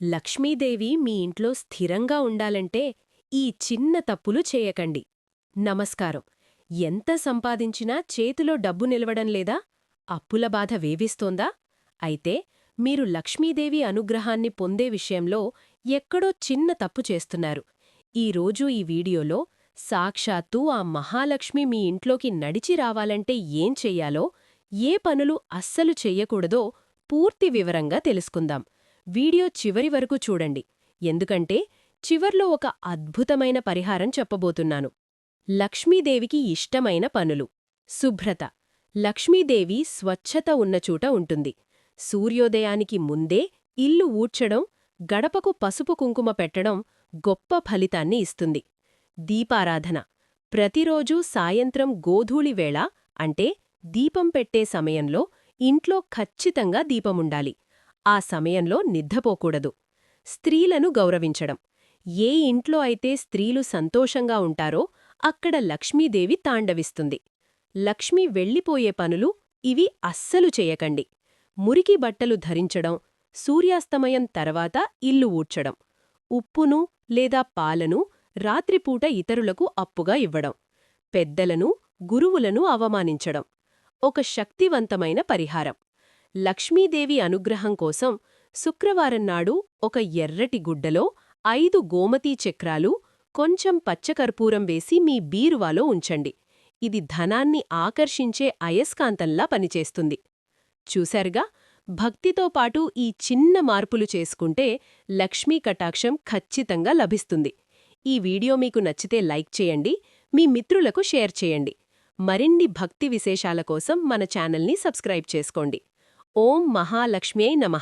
లక్ష్మీదేవి మీ ఇంట్లో స్థిరంగా ఉండాలంటే ఈ చిన్న తప్పులు చేయకండి. నమస్కారం. ఎంత సంపాదించినా చేతిలో డబ్బు నిలవడం లేదా అప్పుల బాధ వేవిస్తోందా? అయితే మీరు లక్ష్మీదేవి అనుగ్రహాన్ని పొందే విషయంలో ఎక్కడో చిన్న తప్పు చేస్తున్నారు. ఈరోజు ఈ వీడియోలో సాక్షాత్తూ ఆ మహాలక్ష్మి మీ ఇంట్లోకి నడిచి రావాలంటే ఏం చెయ్యాలో ఏ పనులు అస్సలు చెయ్యకూడదో పూర్తి వివరంగా తెలుసుకుందాం. వీడియో చివరి వరకు చూడండి. ఎందుకంటే చివర్లో ఒక అద్భుతమైన పరిహారం చెప్పబోతున్నాను. లక్ష్మీదేవికి ఇష్టమైన పనులు. శుభ్రత. లక్ష్మీదేవి స్వచ్ఛత ఉన్నచూట ఉంటుంది. సూర్యోదయానికి ముందే ఇల్లు ఊడ్చడం గడపకు పసుపు కుంకుమ పెట్టడం గొప్ప ఫలితాన్ని ఇస్తుంది. దీపారాధన. ప్రతిరోజూ సాయంత్రం గోధూళివేళ అంటే దీపం పెట్టే సమయంలో ఇంట్లో ఖచ్చితంగా దీపముండాలి. ఆ సమయంలో నిద్రపోకూడదు స్త్రీలను గౌరవించడం. ఏ ఇంట్లో అయితే స్త్రీలు సంతోషంగా ఉంటారో అక్కడ లక్ష్మీదేవి తాండవిస్తుంది. లక్ష్మి వెళ్ళిపోయే పనులు ఇవి అస్సలు చేయకండి. మురికి బట్టలు ధరించడం సూర్యాస్తమయం తర్వాత ఇల్లు ఊడ్చడం ఉప్పును లేదా పాలను రాత్రిపూట ఇతరులకు అప్పుగా ఇవ్వడం పెద్దలను గురువులను అవమానించడం ఒక శక్తివంతమైన పరిహారం. లక్ష్మీదేవి అనుగ్రహం కోసం శుక్రవారం నాడు ఒక ఎర్రటి గుడ్డలో ఐదు గోమతీ చక్రాలు కొంచెం పచ్చకర్పూరం వేసి మీ బీరువాలో ఉంచండి. ఇది ధనాన్ని ఆకర్షించే అయస్కాంతంలా పనిచేస్తుంది. చూశారుగా భక్తితో పాటు ఈ చిన్న మార్పులు చేసుకుంటే లక్ష్మీ కటాక్షం ఖచ్చితంగా లభిస్తుంది. ఈ వీడియో మీకు నచ్చితే లైక్ చేయండి మీ మిత్రులకు షేర్ చేయండి. మరిన్ని భక్తి విశేషాల కోసం మన ఛానల్ని సబ్స్క్రైబ్ చేసుకోండి. ఓం మహాలక్ష్మ్యై నమ.